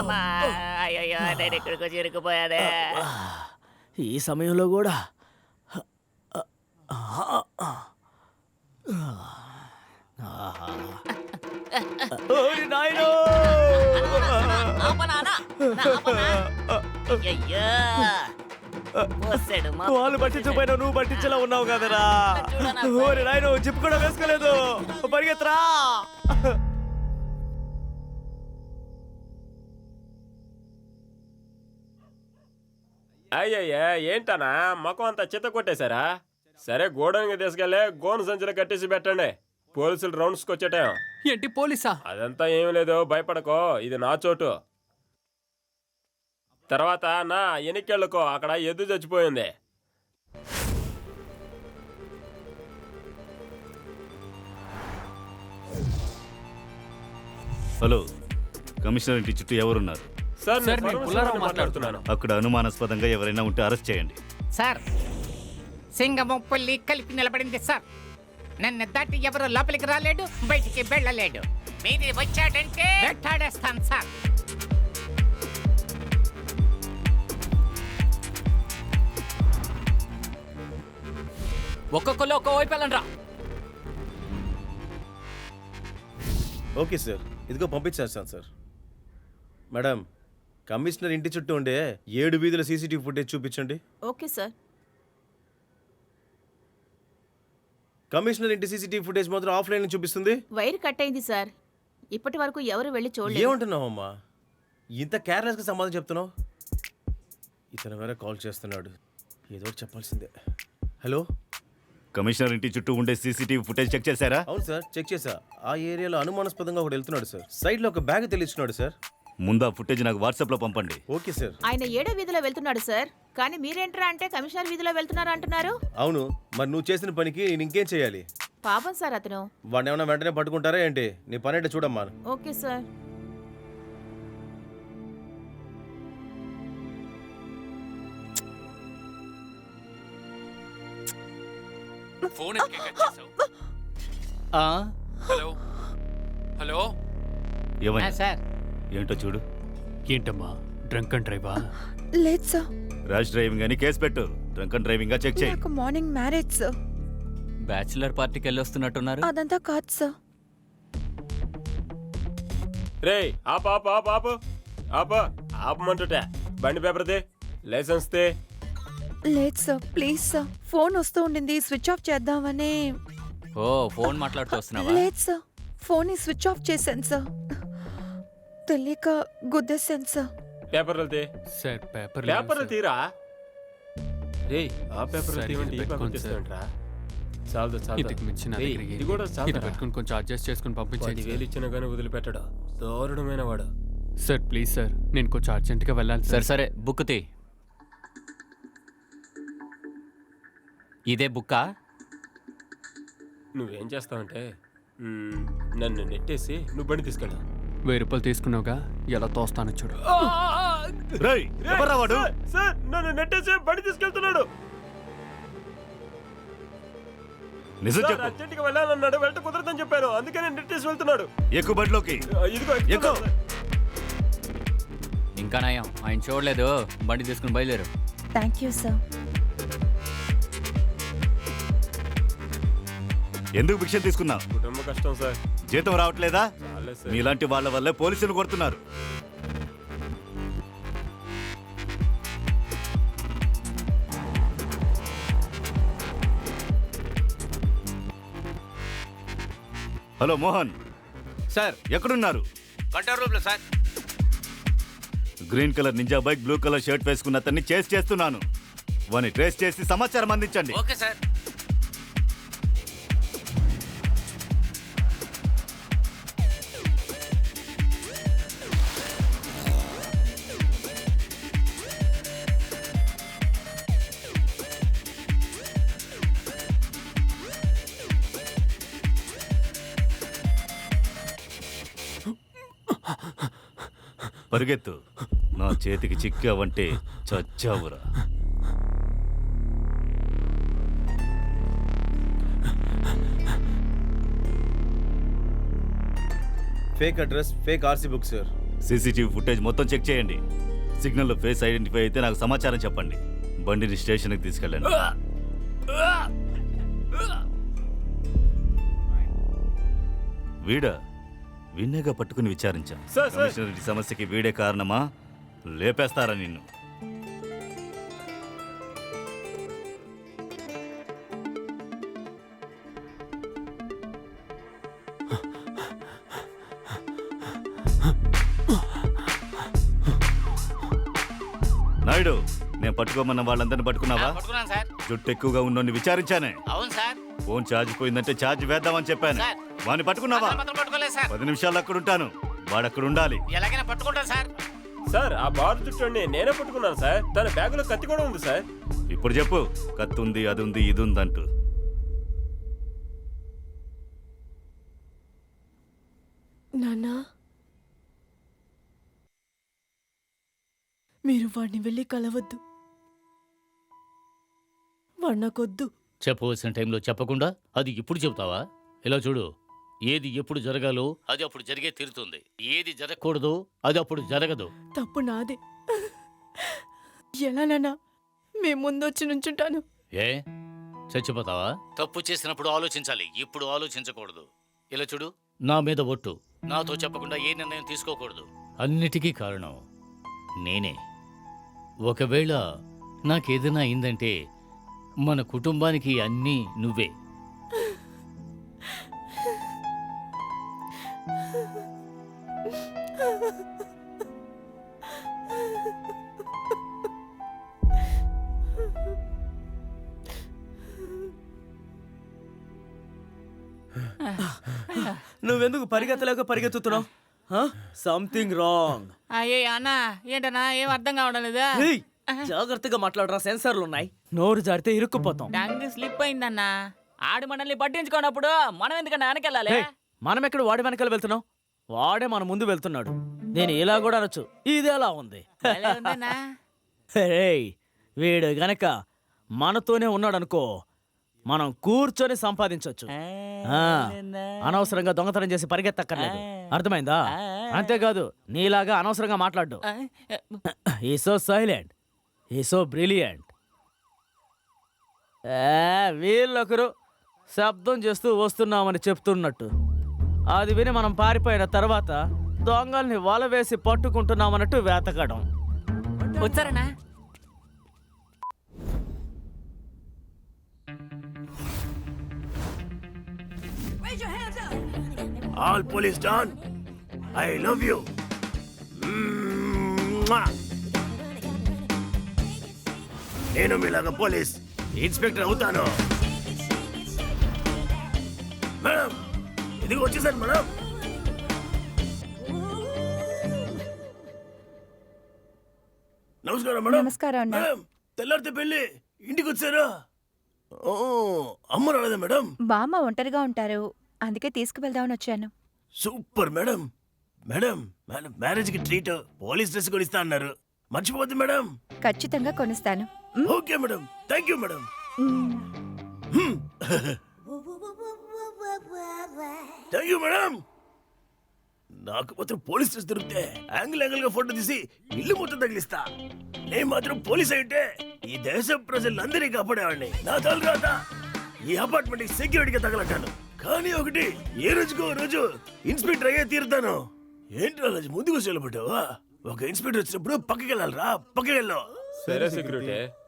అమ్మా. అయ్యయ్యో నేను ఇక్కడికి వచ్చి ఇరుక్కుపోయానే. ఈ సమయంలో కూడా. ఓరి నాయనో! అయ్యయ్యో. పోసాడు మా వాళ్ళు పట్టించకపోయినా నువ్వు పట్టించేలా ఉన్నావు కదరా. ఓరి నాయనో జిప్ కూడా వేసుకోలేదు. పరిగెత్తరా. అయ్యయ్యా ఏంటనా మొఖం అంతా చిత్త కొట్టేశారా? సరే గోడౌన్కి తీసుకెళ్ళి గోను సంచులు కట్టేసి పెట్టండి. పోలీసులు రౌండ్స్కి వచ్చేటాం ఏంటి పోలీసా? అదంతా ఏం లేదు భయపడకో. ఇది నా చోటు. తర్వాత నా ఎనికెళ్ళకో అక్కడ ఎద్దు చచ్చిపోయింది. హలో కమిషనర్ ఇంటి చుట్టూ ఎవరున్నారు? సార్ సార్, నేను పుల్లారావు మాట్లాడుతున్నాను. అక్కడ అనుమానాస్పదంగా ఎవరైనా ఉంటే అరెస్ట్ చేయండి. సార్ సింగము పుల్లి కలిపి నిలబడింది సార్. నన్ను దాటి ఎవరు లోపలికి రాలేడు బయటికి వెళ్ళలేడు. మీరు వచ్చాడంటే వెంటాడేస్తాను సార్. ఒక్కొక్కరు ఒక్కో వైపు వెళ్ళండి రా ఓకే సార్. ఇదిగో పంపించేస్తాను సార్. మేడం కమిషనర్ ఇంటి చుట్టూ ఉండే ఏడు వీధుల సీసీటీవీ ఫుటేజ్ చూపించండి. Okay sir. కమిషనర్ ఇంటి సీసీటీవీ ఫుటేజ్ మాత్రం ఆఫ్లైన్ చూపిస్తుంది? వైర్ కట్ అయింది సార్. ఇప్పటి వరకు ఎవరు వెళ్ళి చూడలేదు. ఏమంటున్నావు అమ్మా ఇంత కేర్లెస్గా సమాధానం చెప్తున్నావు? ఇతను వేరే కాల్ చేస్తున్నాడు. ఏదో ఒకటి చెప్పాల్సిందే. హలో? కమిషనర్ ఇంటి చుట్టూ ఉండే సీసీటీవీ ఫుటేజ్ చెక్ చేశారా? అవును సార్ చెక్ చేసా ఆ ఏరియాలో అనుమానాస్పదంగా ఒకటి వెళ్తున్నాడు సార్. సైడ్లో ఒక బ్యాగ్ తెలియచున్నాడు సార్. ముందు ఆ ఫుటేజ్ నాకు వాట్సాప్లో పంపండి. Okay sir. ఆయన ఏడో వీధిలో వెళ్తున్నాడు సార్. కానీ మీరేంట్రా అంటే కమిషనర్ వీధిలో వెళ్తున్నారు అంటున్నారు? అవును మరి నువ్వు చేసిన పనికి నేను ఇంకేం చేయాలి? పాపం సార్ అతను. వాడిని ఏమైనా వెంటనే పట్టుకుంటారా ఏంటి? నీ పని ఏంటో చూడమ్మా. Okay sir. Phone hello? Hello? ఏమైనా సార్. ఏంటో చూడు. ఏంటమ్మా? డ్రంక్ అండ్ డ్రైవా? లేదు సార్. ర్యాష్ డ్రైవింగ్ అని కేసు పెట్టు. డ్రంక్ అండ్ డ్రైవింగ్గా చెక్ చేయి. నాకు మార్నింగ్ మ్యారేజ్ సార్. బ్యాచిలర్ పార్టీకి వెళ్ళి వస్తున్నట్టున్నారు అదంతా కాదు సార్. రే ఆప ఆప ఆప ఆపు. ఆప. ఆపమంటుట. బండి పేపర్ తే లైసెన్స్ తే లేదు సార్. Please sir. ఫోన్ వస్తూ ఉండింది. స్విచ్ ఆఫ్ చేద్దామని. ఓ ఫోన్ మాట్లాడుతూ వస్తున్నావా? లేదు సార్. ఫోన్ స్విచ్ ఆఫ్ చేశాను సార్. తెలియక గుద్దేశాను సార్. పేపర్లు తే. సార్ పేపర్ పేపర్లు తీరా? రే ఆ పేపర్ సరిగ్గా తీవండి ఈ పేపర్ పెట్టుకోండి సార్. తీస్తాంట్రా చాలు చాలు ఇంతకు మించి నా రేయ్, దగ్గర ఇది ఏం కూడా లేదు. ఇది పెట్టుకుని కొంచెం అడ్జస్ట్ చేసుకుని పంపించండి పదివేలు ఇచ్చినా కానీ వదిలిపెట్టడు. దారుణమైన వాడు. సార్ ప్లీజ్ సార్ నేను కొంచెం అర్జెంట్గా వెళ్ళాలి సరే. సరే బుక్ తీ. ఇదే బుక్కా? నువ్వేం చేస్తావంటే నన్ను నెట్టేసి నువ్వు బండి తీసుకెళ్ళా. వెయ్యి రూపాయలు తీసుకున్నావుగా? ఎలా తోస్తానో చూడు. రేయ్ ఎవర్రా వాడు? సార్ నన్ను నెట్టేసి బండి తీసుకెళ్తున్నాడు. నిజం సార్ చెప్పు. అర్జెంట్గా వెళ్ళాలన్నాడు వెళ్ళట కుదరదని చెప్పాను అందుకే నేను నెట్టేసి వెళ్తున్నాడు. ఎక్కువ బండిలోకి. ఇదిగో ఎక్కు. ఇంకా నయం. ఆయన చూడలేదు. బండి తీసుకుని బయలుదేరు. థ్యాంక్ యూ సార్ ఎందుకు భిక్ష తీసుకున్నావు? కుటుంబ కష్టం సార్. జీతం రావట్లేదా? మీలాంటి వాళ్ళ వల్లే పోలీసులు కొడుతున్నారు. హలో మోహన్. సార్. ఎక్కడున్నారు? Control sir. Green colour ninja bike blue colour shirt వేసుకున్న అతన్ని చేసి చేస్తున్నాను. వాని ట్రేస్ చేసి సమాచారం అందించండి. Okay sir. పరిగెత్తు. నా చేతికి చిక్కావంటే చచ్చావురా. Fake address fake RC book sir. CCTV footage మొత్తం చెక్ చేయండి. సిగ్నల్ ఫేస్ ఐడెంటిఫై అయితే నాకు సమాచారం చెప్పండి. బండిని స్టేషన్కి తీసుకెళ్ళండి. వీడా? వీణేగా పట్టుకుని విచారించాం. Sir, sir. కమిషనర్ ఈ సమస్యకి వీడే కారణమా? లేపేస్తారా నిన్ను? నాయుడు నేను పట్టుకోమన్న వాళ్ళందరిని పట్టుకున్నావా? పట్టుకున్నాను సార్. జుట్టు ఎక్కువగా ఉన్నోని విచారించానే. అవును సార్. ఫోన్ ఛార్జ్ పోయిందంటే ఛార్జ్ వేద్దామని చెప్పాను. సార్. వాడిని పట్టుకున్నావా? అతను మాత్రం పట్టుకోలేదు సార్. పది నిమిషాలు అక్కడ ఉంటాను వాడు అక్కడ ఉండాలి. ఎలాగైనా పట్టుకుంటాను సార్. సార్ ఆ బారు చుట్టూని నేనే పట్టుకున్నాను సార్. తన బ్యాగులో కత్తి కూడా ఉంది సార్. ఇప్పుడు చెప్పు కత్తి ఉంది అది ఉంది ఇది ఉంది అంటూ నాన్నా. మీరు వాడిని వెళ్ళి కలవద్దు. వాడు నాకొద్దు. చెప్పవలసిన టైంలో చెప్పకుండా అది ఇప్పుడు చెబుతావా? ఇలా చూడు ఏది ఎప్పుడు జరగాలో అది అప్పుడు జరిగే తీరుతుంది. ఏది జరగకూడదో అది అప్పుడు జరగదు. తప్పు నాదే. ఎలా నాన్నా? మేము ముందొచ్చి నుంచుంటాను. ఏ? చచ్చిపోతావా? తప్పు చేసినప్పుడు ఆలోచించాలి ఇప్పుడు ఆలోచించకూడదు. ఇలా చూడు నా మీద ఒట్టు. నాతో చెప్పకుండా ఏ నిర్ణయం తీసుకోకూడదు. అన్నిటికీ కారణం నేనే. ఒకవేళ నాకేదైనా అయిందంటే మన కుటుంబానికి అన్నీ నువ్వే. నువ్వెందుకు పరిగెత్తలేక పరిగెత్తుతున్నావు? సంథింగ్ రాంగ్ అయ్యే అన్న ఏంటన్నా? ఏం అర్థం కావడం లేదా? జాగ్రత్తగా మాట్లాడరా సెన్సార్లు ఉన్నాయి నోరు జారితే ఇరుక్కుపోతాం. Tongue slip అయిందన్నా. ఆడు మనల్ని పట్టించుకోనప్పుడు మనం ఎందుకన్నా వెనకెళ్ళాలి మనం ఎక్కడ వాడి వెనకాల వెళ్తున్నాం? వాడే మన ముందు వెళ్తున్నాడు. నేను ఇలా కూడా అనొచ్చు. ఇది ఎలా ఉంది. వీడు గనక మనతోనే ఉన్నాడు అనుకో మనం కూర్చొని సంపాదించవచ్చు ఆ, అనవసరంగా దొంగతనం చేసి పరిగెత్తక్కర్లేదు. అర్థమైందా? అంతేకాదు నీలాగా అనవసరంగా మాట్లాడు ఈ సో సైలెంట్ ఈ సో బ్రిలియంట్ వీళ్ళొకరు శబ్దం చేస్తూ వస్తున్నామని చెప్తున్నట్టు. అది విని మనం పారిపోయిన తర్వాత దొంగల్ని వల వేసి పట్టుకుంటున్నామన్నట్టు వేతకడం. వచ్చారన్నా all police don I love you నేను మీలాగా పోలీస్ ఇన్స్పెక్టర్ అవుతాను. మేడం ఇది వచ్చేసాను మేడం. నమస్కారం మేడం. నమస్కారం అన్న మేడం తెల్లారితే పెళ్ళి ఇంటికి వచ్చారా? ఓ అమ్మ రాలేదా మేడం? బామ్మ ఒంటరిగా ఉంటారు. అందుకే తీసుకువెళ్దామని వచ్చాను. Super madam. మేడం మేడం మ్యారేజ్కి ట్రీట్ పోలీస్ డ్రెస్ కొనిస్తా అన్నారు. మర్చిపోద్దు మేడం. ఖచ్చితంగా కొనిస్తాను. Okay madam. Thank you madam. Thank you madam. నాకు మాత్రం పోలీస్ డ్రెస్ దొరికితే యాంగిల్ యాంగిల్గా ఫోటో తీసి ఇల్లు మొత్తం తగిలిస్తా. నేను మాత్రం పోలీస్ అయితే ఈ దేశ ప్రజలందరినీ కాపాడేవాడిని. నా తల రాత ఈ అపార్ట్మెంట్కి సెక్యూరిటీగా తగలట్టాను. కానీ ఒకటి ఏ రోజుకో రోజు ఇన్స్పెక్టర్ అయ్యే తీరుతాను. ఏంటి రాజు ముందుకు సెలబడ్డావా ఒక ఇన్స్పెక్టర్ వచ్చినప్పుడు పక్కకి వెళ్ళాలి రా పక్కకి వెళ్ళు సరే సెక్యూరిటీ.